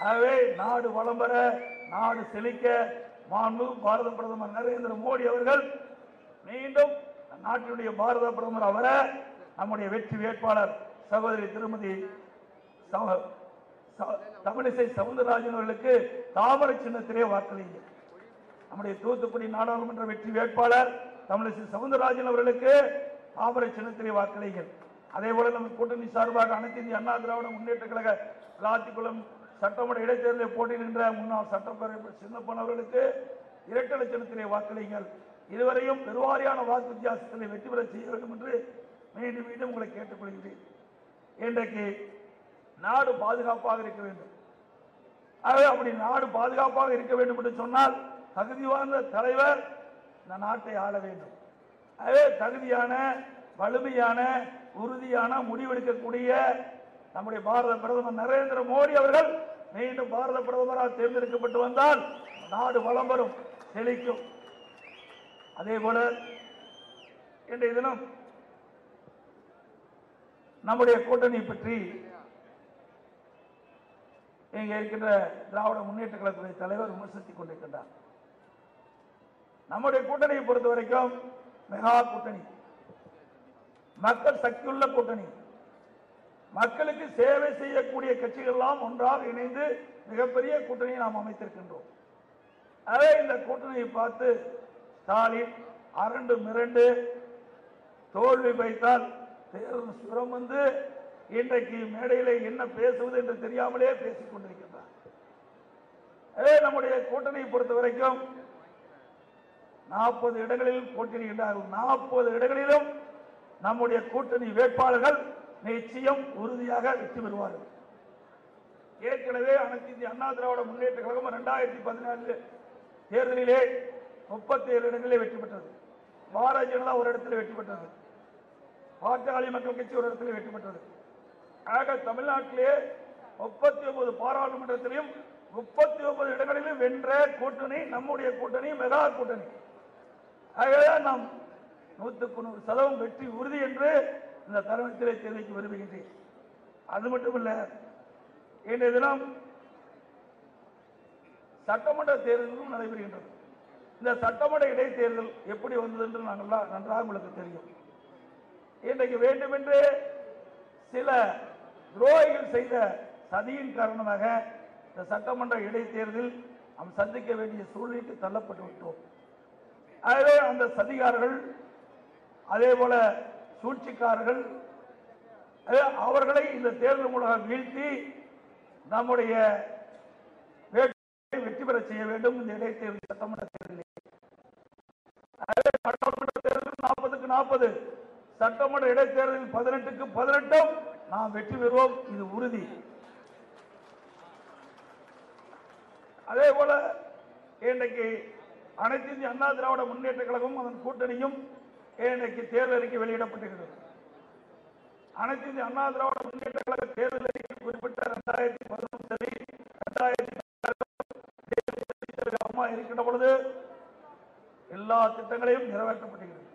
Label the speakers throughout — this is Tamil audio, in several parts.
Speaker 1: ஆகவே நாடு வளம் பெற நாடு செழிக்க மாண்பு பாரத பிரதமர் நரேந்திர மோடி அவர்கள் மீண்டும் நாட்டினுடைய பாரத பிரதமர் அவர நம்முடைய வெற்றி வேட்பாளர் சகோதரி திருமதி ச- தமிழிசை சவுந்தரராஜன் அவர்களுக்கு தாமரை சின்னத்திலே வாக்களிங்க நம்முடைய தூத்துக்குடி நாடாளுமன்ற வெற்றி வேட்பாளர் தமிழிசை சவுந்தரராஜன் அவர்களுக்கு தாமரை சின்னத்திலே வாக்களிங்கள் அதே போல நம்ம கூட்டணி சார்பாக அனைத்து இந்திய அண்ணா திராவிட முன்னேற்ற கழக விளாத்திக்குளம் சட்டமன்ற இடைத்தேர்தலில் போட்டியிடுகின்ற முன்னாள் சட்டப்பேரவை சின்னப்பன் அவர்களுக்கு இரட்டை லட்சணத்திலே வாக்களிங்கள் இதுவரையும் பெருவாரியான வாக்கு வித்தியாசத்திலே வெற்றி பெற செய்ய வேண்டும் என்று மீண்டும் மீண்டும் உங்களை கேட்டுக்கொள்கிறேன். இன்றைக்கு நாடு பாதுகாப்பாக இருக்க வேண்டும். ஆகவே அப்படி நாடு பாதுகாப்பாக இருக்க வேண்டும் என்று சொன்னால் தகுதி வாய்ந்த தலைவர் இந்த நாட்டை ஆள வேண்டும். ஆகவே தகுதியான வலிமையான உறுதியான முடிவெடுக்கக்கூடிய நம்முடைய பாரத பிரதமர் நரேந்திர மோடி அவர்கள் மீண்டும் பாரத பிரதமராக தேர்ந்தெடுக்கப்பட்டு வந்தால் நாடு வளம் வரும் செழிக்கும். அதே போல இன்றைய தினம் நம்முடைய கூட்டணி பற்றி இங்கே இருக்கின்ற திராவிட முன்னேற்ற கழகத்துடைய தலைவர் விமர்சித்துக் கொண்டிருக்கின்றார். நம்முடைய கூட்டணியை பொறுத்த வரைக்கும் மெகா கூட்டணி மக்கள் சக்தியுள்ள கூட்டணி. மக்களுக்கு சேவை செய்யக்கூடிய கட்சிகள் எல்லாம் ஒன்றாக இணைந்து மிகப்பெரிய கூட்டணியை நாம் அமைத்திருக்கின்றோம். அதே இந்த கூட்டணியை பார்த்து ஸ்டாலின் அரண்டு மிரண்டு தோல்வி வைத்தால் தேர்தல் சுரம் வந்து இன்றைக்கு மேடையில் என்ன பேசுவது என்று தெரியாமலே பேசிக் கொண்டிருக்கின்றார். அதே நம்முடைய கூட்டணியை பொறுத்த வரைக்கும் நாற்பது இடங்களில் போட்டியிடுகின்றார்கள் நாற்பது இடங்களிலும் நம்முடைய கூட்டணி வேட்பாளர்கள் நிச்சயம் உறுதியாக வெற்றி பெறுவார்கள் ஏற்கனவே அனைத்து இந்திய அண்ணா திராவிட முன்னேற்ற கழகம் இரண்டாயிரத்தி பதினாலு தேர்தலிலே முப்பத்தி ஏழு இடங்களிலே வெற்றி பெற்றது. பாரதிய ஜனதா ஒரு இடத்துல வெற்றி பெற்றது. பாட்டாளி மக்கள் கட்சி ஒரு இடத்துல வெற்றி பெற்றது. ஆக தமிழ்நாட்டிலே முப்பத்தி ஒன்பது பாராளுமன்றத்திலையும் முப்பத்தி ஒன்பது இடங்களிலும் வென்ற கூட்டணி நம்முடைய கூட்டணி மெகா கூட்டணி. ஆகவே நாம் நூற்றுக்கு நூறு சதவீதம் வெற்றி உறுதி என்று இந்த தருணத்திலே தெரிவிக்க விரும்புகின்றேன் அது மட்டுமல்ல இன்றைய தினம் சட்டமன்ற தேர்தலும் நடைபெறுகின்றது. இந்த சட்டமன்ற இடைத்தேர்தல் எப்படி வந்தது என்று நாங்கள் நன்றாக உங்களுக்கு தெரியும். இன்றைக்கு வேண்டுமென்றே சில துரோகிகள் செய்த சதியின் காரணமாக இந்த சட்டமன்ற இடைத்தேர்தலில் நாம் சந்திக்க வேண்டிய சூழ்நிலைக்கு தள்ளப்பட்டு விட்டோம். ஆகவே அந்த சதிகாரர்கள் அதே போல சூழ்ச்சிக்காரர்கள் அவர்களை இந்த தேர்தல் மூலம் வீழ்த்தி நம்முடைய வெற்றி பெற செய்ய வேண்டும். இந்த இடைத்தேர்தல் சட்டமன்ற தேர்தலில். ஆகவே தேர்தல் நாற்பதுக்கு நாற்பது சட்டமன்ற இடைத்தேர்தலில் பதினெட்டுக்கு பதினெட்டும் நாம் வெற்றி பெறுவோம். இது உறுதி. அதே போல இன்றைக்கு அனைத்து இந்திய அண்ணா திராவிட முன்னேற்ற கழகமும் அதன் கூட்டணியும் இன்றைக்கு தேர்தல் அறிக்கை வெளியிடப்பட்டிருக்கிறது. அனைத்து இந்திய அண்ணா திராவிட முன்னேற்ற கழக தேர்தல் அறிக்கை குறிப்பிட்ட இரண்டாயிரத்தி பதினொன்று சரி இரண்டாயிரத்தி அம்மா இருக்கின்ற பொழுது எல்லா திட்டங்களையும் நிறைவேற்றப்பட்டிருக்கிறது.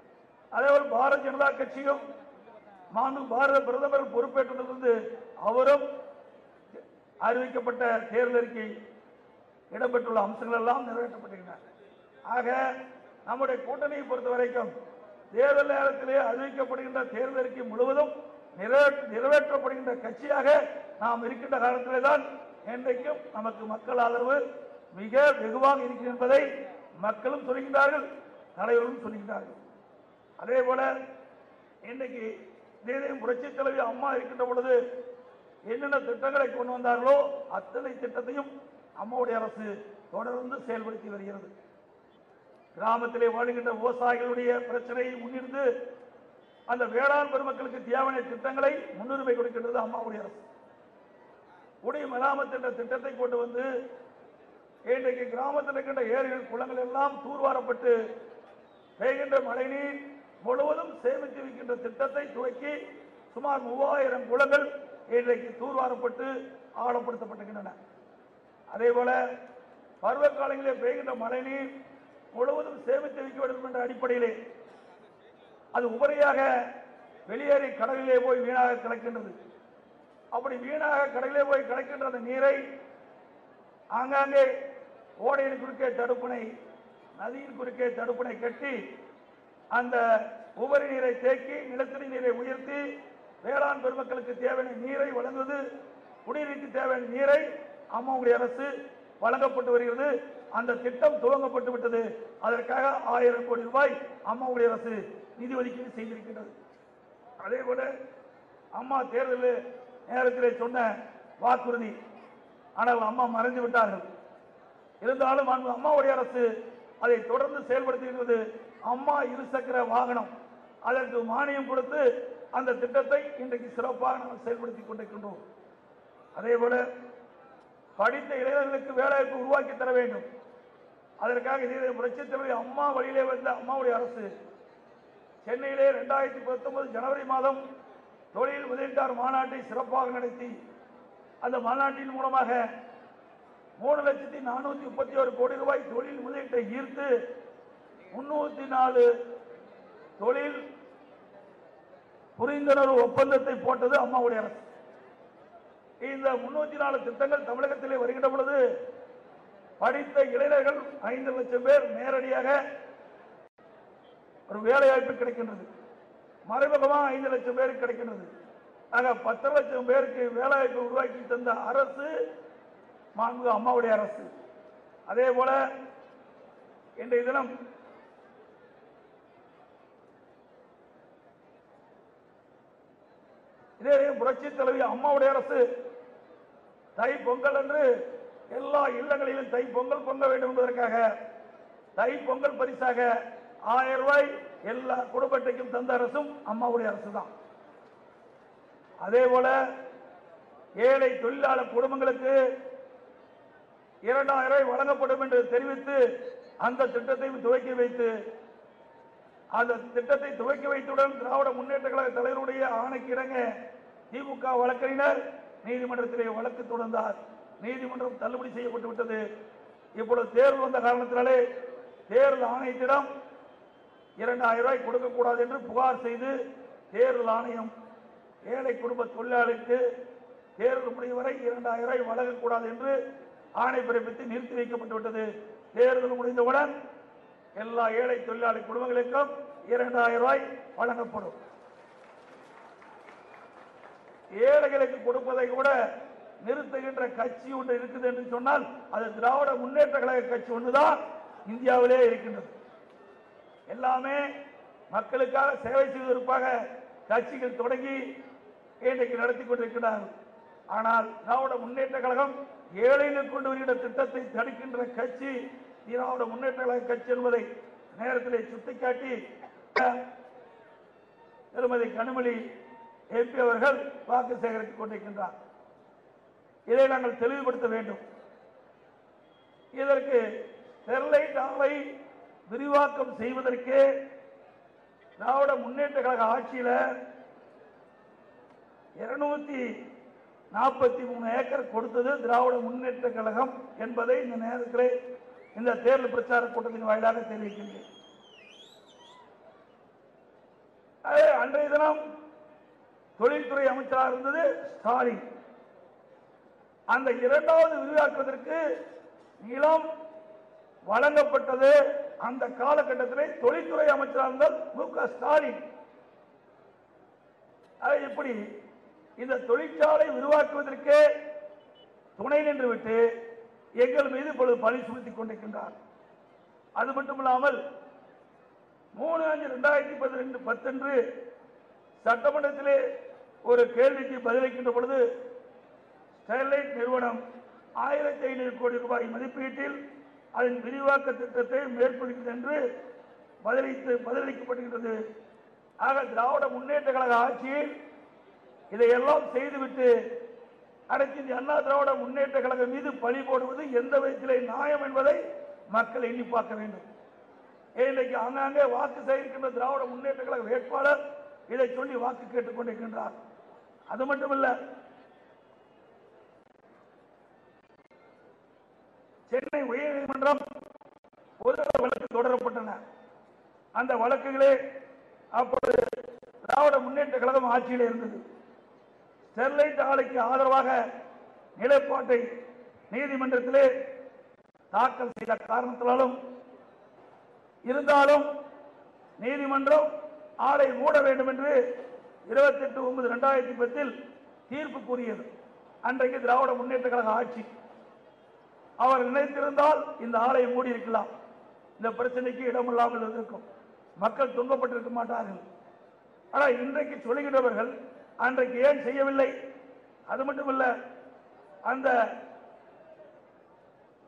Speaker 1: அதேபோல் பாரதிய ஜனதா கட்சியும் மாண்பு பாரத பிரதமர் பொறுப்பேற்றதிலிருந்து அவரும் அறிவிக்கப்பட்ட தேர்தல் அறிக்கை இடம்பெற்றுள்ள அம்சங்கள் எல்லாம் நிறைவேற்றப்பட்டிருக்கின்றன. ஆக நம்முடைய கூட்டணியை பொறுத்த வரைக்கும் தேர்தல் நேரத்திலே அறிவிக்கப்படுகின்ற தேர்தல் அறிக்கை முழுவதும் நிறைவேற்றப்படுகின்ற கட்சியாக நாம் இருக்கின்ற காலத்திலே தான் என்றைக்கும் நமக்கு மக்கள் ஆதரவு மிக வெகுவாக இருக்கிறது என்பதை மக்களும் சொல்கின்றார்கள் தலைவர்களும் சொல்கின்றார்கள். அதே போல இன்றைக்கு இதயம் புரட்சி தலைவி அம்மா இருக்கின்ற பொழுது என்னென்ன திட்டங்களை கொண்டு வந்தார்களோ அத்தனை திட்டத்தையும் அம்மாவுடைய அரசு தொடர்ந்து செயல்படுத்தி வருகிறது. கிராமத்திலே வாழுகின்ற விவசாயிகளுடைய பிரச்சனையை முன்னிருந்து அந்த வேளாண் பெருமக்களுக்கு தேவையான திட்டங்களை முன்னுரிமை கொடுக்கின்றது அம்மாவுடைய அரசு. குடி மராமத்து என்ற திட்டத்தை கொண்டு வந்து இன்றைக்கு கிராமத்தில் இருக்கின்ற ஏரிகள் குளங்கள் எல்லாம் தூர்வாரப்பட்டு பெய்கின்ற மழைநீர் முழுவதும் சேமித்து வைக்கின்ற திட்டத்தை துவக்கி சுமார் மூவாயிரம் குளங்கள் இன்றைக்கு தூர்வாரப்பட்டு ஆழப்படுத்தப்பட்டிருக்கின்றன. அதே போல பருவ காலங்களில் பெய்கின்ற மழைநீர் முழுவதும் சேமித்து வைக்க வேண்டும் என்ற அடிப்படையிலே அது உபரியாக வெளியேறி கடலிலே போய் வீணாக கிடக்கின்றது. அப்படி வீணாக கடலிலே போய் கிடக்கின்ற அந்த நீரை ஆங்காங்கே ஓடையின் குறுக்கே தடுப்பணை நதியின் குறுக்கே தடுப்பணை கட்டி அந்த உபரி நீரை தேக்கி நிலத்தடி நீரை உயர்த்தி வேளாண் பெருமக்களுக்கு தேவையான நீரை வழங்குவது குடிநீருக்கு தேவையான நீரை அம்மாவுடைய அரசு வழங்கப்பட்டு வருகிறது. அந்த திட்டம் துவங்கப்பட்டு விட்டது. அதற்காக ஆயிரம் கோடி ரூபாய் அம்மாவுடைய அரசு நிதி ஒதுக்கீடு செய்திருக்கின்றது. அதே போல அம்மா தேர்தல் நேரத்திலே சொன்ன வாக்குறுதி. ஆனால் அம்மா மறைந்து விட்டார்கள். இருந்தாலும் அம்மாவுடைய அரசு அதை தொடர்ந்து செயல்படுத்துகிறது அம்மா இருசக்கர வாகனம். அதற்கு மானியம் கொடுத்து அந்த திட்டத்தை இன்றைக்கு சிறப்பாக நாம் செயல்படுத்தி கொண்டிருக்கின்றோம். அதே போல படித்த இளைஞர்களுக்கு வேலைவாய்ப்பு உருவாக்கி தர வேண்டும். அதற்காக இதே புரட்சித் தலைவர் அம்மா வழியிலே வந்த அம்மாவுடைய அரசு சென்னையிலே இரண்டாயிரத்தி பத்தொன்பது ஜனவரி மாதம் தொழில் முதலீட்டார் மாநாட்டை சிறப்பாக நடத்தி அந்த மாநாட்டின் மூலமாக மூணு லட்சத்தி நானூத்தி முப்பத்தி ஒரு கோடி ரூபாய் தொழில் முதலீட்டை ஈர்த்து முன்னூத்தி நாலு தொழில் புரிந்துணர்வு ஒப்பந்தத்தை போட்டது அம்மாவுடைய அரசு. இந்த முன்னூத்தி நாலு திட்டங்கள் தமிழகத்திலே வருகின்ற பொழுது படித்த இளைஞர்கள் ஐந்து லட்சம் பேர் நேரடியாக ஒரு வேலைவாய்ப்பு கிடைக்கின்றது. மறைமுகமாக ஐந்து லட்சம் பேருக்கு கிடைக்கின்றது. ஆக பத்து லட்சம் பேருக்கு வேலைவாய்ப்பு உருவாக்கி தந்த அரசு மாண்பு அம்மாவுடைய அரசு. அதே போல இன்றைய தினம் இதே புரட்சி தலைவி அம்மாவுடைய அரசு தை பொங்கல் என்று எல்லா இல்லங்களிலும் தை பொங்கல் பொங்க வேண்டும் என்பதற்காக தை பொங்கல் பரிசாக ஆயிரம் ரூபாய் எல்லா குடும்பத்தைக்கும் தந்த அரசும் அம்மாவுடைய அரசு தான் அதே போல ஏழை தொழிலாளர் குடும்பங்களுக்கு இரண்டாயிரம் ரூபாய் வழங்கப்படும் என்று தெரிவித்து அந்த திட்டத்தையும் துவக்கி வைத்து அந்த திட்டத்தை துவக்கி வைத்தவுடன் திராவிட முன்னேற்ற கழக தலைவருடைய ஆணைக்கு திமுக வழக்கறிஞர் நீதிமன்றத்திலே வழக்கு தொடர்ந்தார். நீதிமன்றம் தள்ளுபடி செய்யப்பட்டு விட்டது. இப்பொழுது தேர்தல் வந்த காரணத்தினாலே தேர்தல் ஆணையத்திடம் இரண்டாயிரம் ரூபாய் கொடுக்கக்கூடாது என்று புகார் செய்து தேர்தல் ஆணையம் ஏழை குடும்ப தொழிலாளிக்கு தேர்தல் முடியும் வரை இரண்டாயிரம் ரூபாய் வழங்கக்கூடாது என்று ஆணை பிறப்பித்து நிறுத்தி வைக்கப்பட்டு விட்டது. தேர்தல் முடிந்தவுடன் எல்லா ஏழை தொழிலாளி குடும்பங்களுக்கும் இரண்டாயிரம் ரூபாய் வழங்கப்படும். ஏழைகளுக்கு கொடுப்பதை கூட நிறுத்துகின்ற கட்சி ஒன்று இருக்குது என்று சொன்னால் அது திராவிட முன்னேற்ற கழக கட்சி ஒன்றுதான் இந்தியாவிலே இருக்கின்றது. எல்லாமே மக்களுக்காக சேவை செய்வதற்காக கட்சிகள் தொடங்கி இன்றைக்கு நடத்தி கொண்டிருக்கிறார்கள். ஆனால் திராவிட முன்னேற்ற கழகம் ஏழைகள் கொண்டு வருகின்ற திட்டத்தை தடுக்கின்ற கட்சி திராவிட முன்னேற்ற கழக கட்சி என்பதை நேரத்திலே சுட்டிக்காட்டி திருமதி கனிமொழி எம்பி அவர்கள் வாக்கு சேகரித்துக் கொண்டிருக்கின்றார். இதை நாங்கள் தெளிவுபடுத்த வேண்டும். இதற்கு ஸ்டெர்லைட் ஆலை விரிவாக்கம் செய்வதற்கே திராவிட முன்னேற்ற கழக ஆட்சியில் இருநூத்தி நாற்பத்தி மூணு ஏக்கர் கொடுத்தது திராவிட முன்னேற்ற கழகம் என்பதை இந்த நேரத்தில் இந்த தேர்தல் பிரச்சார கூட்டத்தின் வாயிலாக தெரிவிக்கின்றேன். அதே அன்றைய தினம் தொழில்துறை அமைச்சராக இருந்தது ஸ்டாலின். அந்த இரண்டாவது விரிவாக்குவதற்கு நிலம் வழங்கப்பட்டது. அந்த காலகட்டத்திலே தொழில்துறை அமைச்சராக இருந்தால் மு க ஸ்டாலின். அது இப்படி இந்த தொழிற்சாலை உருவாக்குவதற்கே துணை நின்றுவிட்டு எங்கள் மீது இப்பொழுது பழி சுமத்திக் கொண்டிருக்கின்றார். அது மட்டுமில்லாமல் மூணு அஞ்சு ரெண்டாயிரத்தி பதினெண்டு பத்தன்று சட்டமன்றத்திலே ஒரு கேள்விக்கு பதிலளிக்கின்ற பொழுது ஸ்டெர்லைட் நிறுவனம் ஆயிரத்தி ஐநூறு கோடி ரூபாய் மதிப்பீட்டில் அதன் விரிவாக்க திட்டத்தை மேற்கொள்கிறது என்று பதிலளித்து பதிலளிக்கப்படுகின்றது. ஆக திராவிட முன்னேற்ற கழக ஆட்சியில் இதையெல்லாம் செய்துவிட்டு அனைத்து இந்திய அண்ணா திராவிட முன்னேற்ற கழகம் மீது பழி போடுவது எந்த விதத்திலே நியாயம் என்பதை மக்கள் எண்ணி பார்க்க வேண்டும். இன்றைக்கு ஆங்காங்கே வாக்கு செய்திருக்கின்ற திராவிட முன்னேற்ற கழக வேட்பாளர் இதை சொல்லி வாக்கு கேட்டுக் கொண்டிருக்கின்றார். அது மட்டுமல்ல சென்னை உயர்நீதிமன்றம் ஒரு வழக்கு தொடரப்பட்டன. அந்த வழக்குகளே அப்பொழுது திராவிட முன்னேற்ற கழகம் ஆட்சியில் இருந்தது. ஸ்டெர்லைட் ஆலைக்கு ஆதரவாக நிலைப்பாட்டை நீதிமன்றத்திலே தாக்கல் செய்த காரணத்தினாலும் இருந்தாலும் நீதிமன்றம் ஆலை மூட வேண்டும் என்று இருபத்தி எட்டு ஒன்பது ரெண்டாயிரத்தி பத்தில் தீர்ப்பு கூறியது. அன்றைக்கு திராவிட முன்னேற்ற கழக ஆட்சி. அவர் நினைத்திருந்தால் இந்த ஆலையை மூடி இருக்கலாம். இந்த பிரச்சனைக்கு இடமில்லாமல் இருக்கும் மக்கள் துன்பப்பட்டிருக்க மாட்டார்கள். ஆனால் இன்றைக்கு சொல்லுகிறவர்கள் அன்றைக்கு ஏன் செய்யவில்லை? அது மட்டுமல்ல அந்த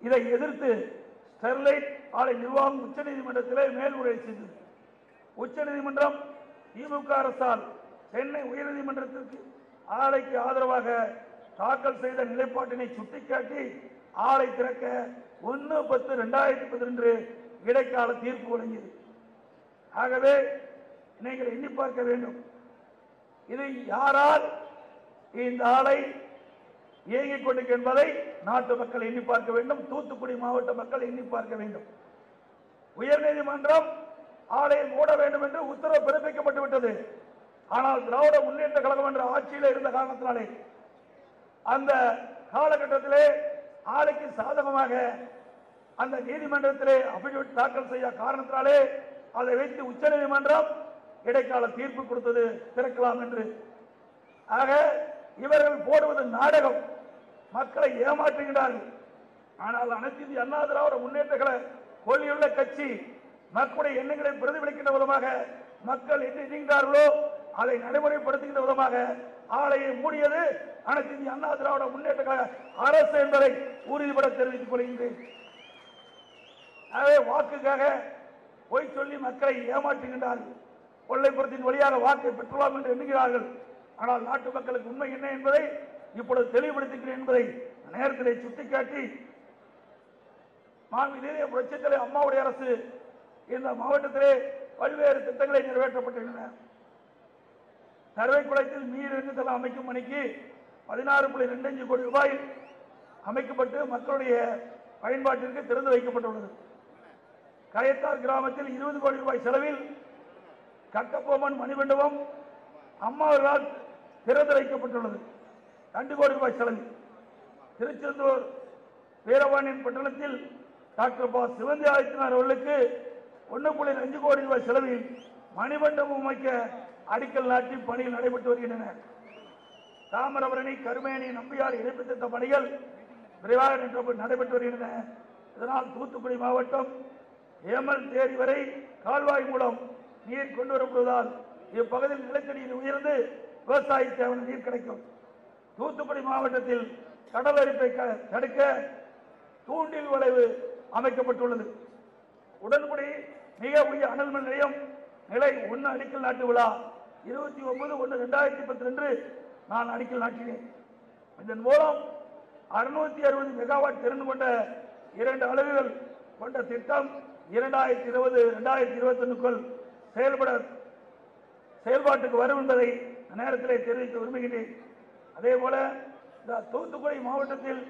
Speaker 1: இதை எதிர்த்து ஸ்டெர்லைட் ஆலை நிர்வாகம் உச்சநீதிமன்றத்திலே மேல்முறையீடு செய்தது. உச்சநீதிமன்றம் திமுக அரசால் சென்னை உயர்நீதிமன்றத்திற்கு ஆலைக்கு ஆதரவாக தாக்கல் செய்த நிலைப்பாட்டினை சுட்டிக்காட்டி ஆலை திறக்க ஒன்று பத்து ரெண்டாயிரத்தி பதினொன்று இடைக்கால தீர்ப்பு வழங்கியது. ஆகவே நீங்கள் எண்ணி பார்க்க வேண்டும். இது யாரால் இந்த ஆலை இயங்கிக் கொண்டிருக்க என்பதை நாட்டு மக்கள் எண்ணி பார்க்க வேண்டும். தூத்துக்குடி மாவட்ட மக்கள் எண்ணி பார்க்க வேண்டும். உயர்நீதிமன்றம் ஆலையை மூட வேண்டும் என்று உத்தரவு பிறப்பிக்கப்பட்டு விட்டது. ஆனால் திராவிட முன்னேற்ற கழகம் என்ற ஆட்சியில் இருந்த காரணத்தினாலே அந்த காலகட்டத்திலே ஆலைக்கு சாதகமாக அந்த நீதிமன்றத்திலே அபிடவிட் தாக்கல் செய்ய காரணத்தினாலே அதை வைத்து உச்சநீதிமன்றம் இடைக்கால தீர்ப்பு கொடுத்தது திறக்கலாம் என்று. ஆக இவர்கள் போடுவது நாடகம். மக்களை ஏமாற்றுகிறார்கள். ஆனால் அனைத்து இந்திய அண்ணா திராவிட முன்னேற்றங்களை கழக கட்சி மக்களுடைய எண்ணங்களை பிரதிபலிக்கின்ற விதமாக மக்கள் என்ன எண்ணுகிறார்களோ அதை நடைமுறைப்படுத்துகின்ற விதமாக ஆலையை மூடியது அனைத்து இந்திய அண்ணா திராவிட முன்னேற்ற கழக அரசு என்பதை உறுதிபட தெரிவித்துக் கொள்கின்றேன். ஆகவே வாக்குக்காக பொய் சொல்லி மக்களை ஏமாற்றுகின்றார்கள். கொள்ளைப்புறத்தின் வழியாக வாக்கை பெற்றலாம் என்று எண்ணுகிறார்கள். ஆனால் நாட்டு மக்களுக்கு உண்மை என்ன என்பதை இப்பொழுது தெளிவுபடுத்துகிறேன் என்பதை நேரத்திலே சுட்டிக்காட்டி மாநில புரட்சித்தலை அம்மாவுடைய அரசு இந்த மாவட்டத்திலே பல்வேறு திட்டங்களை நிறைவேற்றப்பட்டுள்ளன. சர்வைக்குளத்தில் நீர் இறங்குதளம் அமைக்கும் பணிக்கு பதினாறு புள்ளி ரெண்டு அஞ்சு கோடி ரூபாய் அமைக்கப்பட்டு மக்களுடைய பயன்பாட்டிற்கு திறந்து வைக்கப்பட்டுள்ளது. கயத்தார் கிராமத்தில் இருபது கோடி ரூபாய் செலவில் கட்டபொம்மன் மணிமண்டபம் அம்மாவர்களால் திறந்து வைக்கப்பட்டுள்ளது. ரெண்டு கோடி ரூபாய் செலவில். திருச்செந்தூர் வீரவாணியின் பட்டணத்தில் டாக்டர் பா சிவந்தி ஆதித்யநாத் அவர்களுக்கு ஒன்று புள்ளி அஞ்சு கோடி ரூபாய் செலவில் மணிமண்டபம் அமைக்க அடிக்கல் நாட்டி பணிகள் நடைபெற்று வருகின்றன. தாமிரபரணி கருமேனி நம்பியார் இணைப்பு திட்ட பணிகள் விரைவாக நடைபெற்று- வருகின்றன. இதனால் தூத்துக்குடி மாவட்டம் ஏமல் தேரி வரை கால்வாய் மூலம் நீர் கொண்டு வரப்படுவதால் இப்பகுதியில் நிலத்தடியில் உயர்ந்து விவசாய தேவையான நீர் கிடைக்கும். தூத்துக்குடி மாவட்டத்தில் கடல் அரிப்பை க- தடுக்க தூண்டில் வளைவு அமைக்கப்பட்டுள்ளது. உடன்படி மிக உரிய அனல் மின் நிலையம் நிலை ஒன்று அடிக்கல் நாட்டு விழா இருபத்தி ஒன்பது ஒன்று ரெண்டாயிரத்தி பத்து அன்று நான் அடிக்கல் நாட்டினேன். இதன் மூலம் அறுநூத்தி அறுபது மெகாவாட் திறன் கொண்ட இரண்டு அலகுகள் கொண்ட திட்டம் இரண்டாயிரத்தி இருபது ரெண்டாயிரத்தி இருபத்தி ஒன்றுக்குள் செயல்பட செயல்பாட்டுக்கு வரும் என்பதை நேரத்தில் தெரிவிக்க விரும்புகிறேன் அதே போல இந்த தூத்துக்குடி மாவட்டத்தில்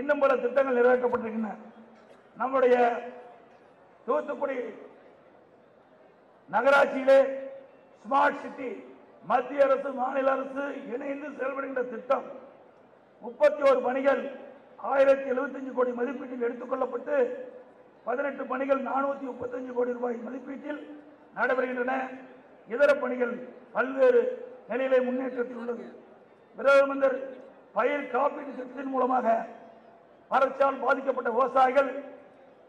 Speaker 1: இன்னும் பல திட்டங்கள் நிறைவேற்றப்பட்டிருக்கின்றன. நம்முடைய தூத்துக்குடி நகராட்சியிலே ஸ்மார்ட் சிட்டி மத்திய அரசு மாநில அரசு இணைந்து செயல்படுகின்ற திட்டம். முப்பத்தி ஒரு பணிகள் ஆயிரத்தி எழுபத்தஞ்சு கோடி மதிப்பீட்டில் எடுத்துக்கொள்ளப்பட்டு பதினெட்டு பணிகள் நானூத்தி முப்பத்தஞ்சு கோடி ரூபாய் மதிப்பீட்டில் நடைபெறுகின்றன. இதர பணிகள் பல்வேறு நிலையிலே முன்னேற்றத்தில் உள்ளது. பிரதமர் பயிர் காப்பீட்டு திட்டத்தின் மூலமாக வறட்சியால் பாதிக்கப்பட்ட விவசாயிகள்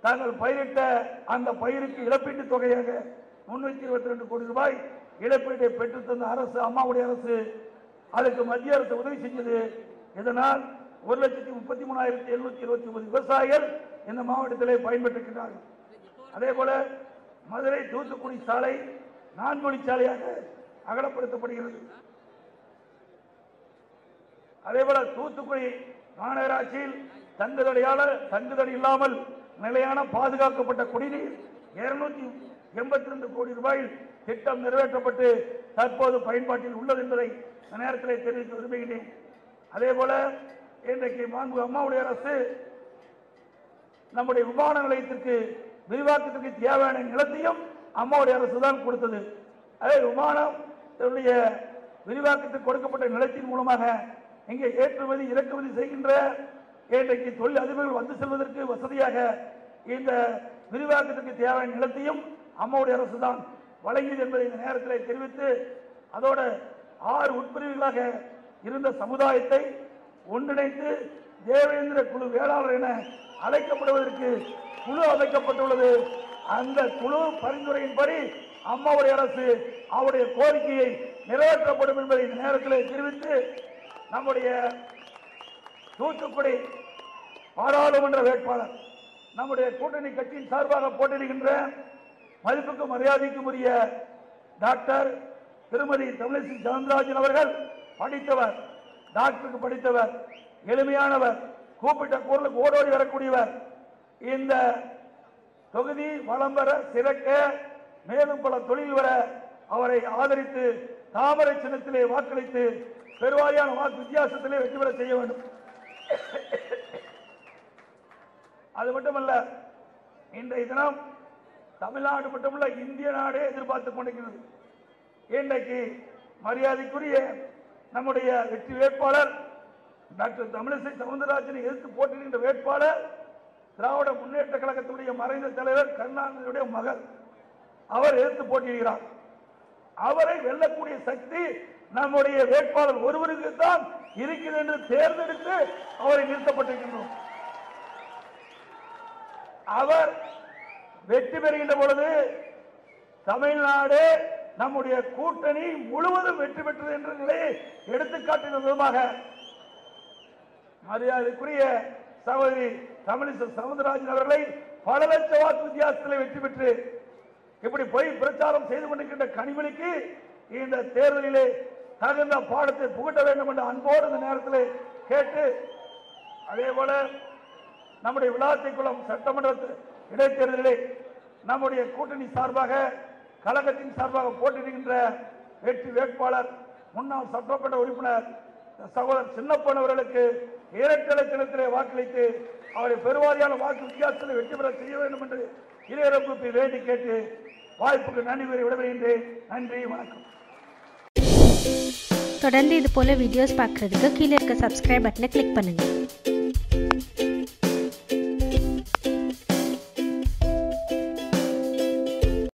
Speaker 1: தாங்கள் பயிரிட்ட அந்த பயிருக்கு இழப்பீட்டு தொகையாக முன்னூத்தி இருபத்தி ரெண்டு கோடி ரூபாய் இழப்பீட்டை பெற்றுத் தந்த அரசு அம்மாவுடைய அரசு அதுக்கு மத்திய அரசு உதவி செஞ்சது. இதனால் ஒரு லட்சத்தி முப்பத்தி மூணாயிரத்தி எழுநூத்தி இருபத்தி ஒன்பது விவசாயிகள் இந்த மாவட்டத்திலே பயன்பெற்றிருக்கிறார்கள். அதே போல மதுரை தூத்துக்குடி சாலை நான்கு வழிச்சாலையாக அகலப்படுத்தப்படுகிறது. அதே போல தூத்துக்குடி மாநகராட்சியில் தங்குதடையாளர் தங்குதடை இல்லாமல் நிலையான பாதுகாக்கப்பட்ட குடிநீர் இருநூத்தி எண்பத்தி ரெண்டு கோடி ரூபாயில் திட்டம் நிறைவேற்றப்பட்டு தற்போது பயன்பாட்டில் உள்ளது என்பதை இந்த நேரத்திலே தெரிவிக்க விரும்புகிறேன். அதே போல இன்றைக்கு மாண்பு அம்மாவுடைய அரசு நம்முடைய விமான நிலையத்திற்கு விரிவாக்கத்திற்கு தேவையான நிலத்தையும் அம்மாவுடைய அரசு தான் கொடுத்தது. அதே விமானம் தன்னுடைய விரிவாக்கத்துக்கு கொடுக்கப்பட்ட நிலத்தின் மூலமாக இங்கே ஏற்றுமதி இறக்குமதி செய்கின்ற இன்றைக்கு தொழில் அதிபர்கள் வந்து செல்வதற்கு வசதியாக இந்த விரிவாக்கத்திற்கு தேவையான நிலத்தையும் அம்மாவுடைய அரசு தான் வழங்கியது என்பதை இந்த நேரத்தில் தெரிவித்து அதோட ஆறு உட்பிரிவுகளாக இருந்த சமுதாயத்தை ஒன்றிணைத்து தேவேந்திர குழு வேளாளர் என அழைக்கப்படுவதற்கு குழு அமைக்கப்பட்டுள்ளது. அந்த குழு பரிந்துரையின்படி அம்மாவுடைய அரசு அவருடைய கோரிக்கையை நிறைவேற்றப்படும் என்பதை இந்த நேரத்தில் தெரிவித்து நம்முடைய தூத்துக்குடி பாராளுமன்ற வேட்பாளர் நம்முடைய கூட்டணி கட்சியின் சார்பாக போட்டியிடுகின்ற மதிப்புக்கும் மரியாதைக்கும் உரிய டாக்டர் திருமதி தமிழிசை சவுந்தரராஜன் அவர்கள் படித்தவர் டாக்டருக்கு படித்தவர் எளிமையானவர் கூப்பிட்ட குரலுக்கு ஓடோடி வரக்கூடியவர். இந்த தொகுதி வளம் பெற சிறக்க மேலும் பல தொழில் வர அவரை ஆதரித்து தாமரை சின்னத்திலே வாக்களித்து பெருவாரியான வாக்கு வித்தியாசத்திலே வெற்றி பெற செய்ய வேண்டும். அது மட்டுமல்ல இன்றைய தினம் தமிழ்நாடு மட்டுமல்ல இந்திய நாடே எதிர்பார்த்து கொண்டிருக்கிறது. இன்றைக்கு மரியாதைக்குரிய நம்முடைய வெற்றி வேட்பாளர் டாக்டர் தமிழிசை சவுந்தரராஜனை எதிர்த்து போட்டியிடுகின்ற வேட்பாளர் திராவிட முன்னேற்ற கழகத்துடைய மறைந்த தலைவர் கருணாநிதியுடைய மகள். அவர் எதிர்த்து போட்டியிடுகிறார். அவரை வெல்லக்கூடிய சக்தி நம்முடைய வேட்பாளர் ஒருவருக்கு தான் இருக்கிறது என்று தேர்ந்தெடுத்து அவரை நிறுத்தப்பட்டிருக்கின்றோம். அவர் வெற்றி பெறுகின்ற பொழுது தமிழ்நாடு நம்முடைய கூட்டணி முழுவதும் வெற்றி பெற்றது என்ற நிலையை எடுத்துக்காட்டின விதமாக மரியாதைக்குரிய சகோதரி தமிழிசை சவுந்தரராஜன் அவர்களை பல லட்ச வாக்கு வித்தியாசத்தில் வெற்றி பெற்று இப்படி போய் பிரச்சாரம் செய்து கொண்டிருக்கின்ற கனிமொழிக்கு இந்த தேர்தலிலே தகுந்த பாடத்தை புகட்ட வேண்டும் என்ற அன்போடு இந்த நேரத்தில் கேட்டு அதே போல நம்முடைய விளாத்திக்குளம் சட்டமன்ற இடைத்தேர்தலிலே நம்முடைய கூட்டணி சார்பாக கழகத்தின் சார்பாக போட்டியிடுகின்ற வெற்றி வேட்பாளர் முன்னாள் சட்டமன்ற உறுப்பினர் சகோதரர் சின்னப்பன் அவர்களுக்கு இரட்டை சின்னத்திலே வாக்களித்து அவரை பெருவாரியான வாக்கு வித்தியாசத்தில் வெற்றி பெற செய்ய வேண்டும் என்று இளையரப்பு வேண்டி கேட்டு வாய்ப்புக்கு நன்றி கூறி விடைபெறுகின்றேன். நன்றி வணக்கம்.
Speaker 2: தொடர்ந்து இது போல வீடியோஸ் பார்க்குறதுக்கு கீழே இருக்க சப்ஸ்கிரைப் பட்டனை கிளிக் பண்ணுங்கள்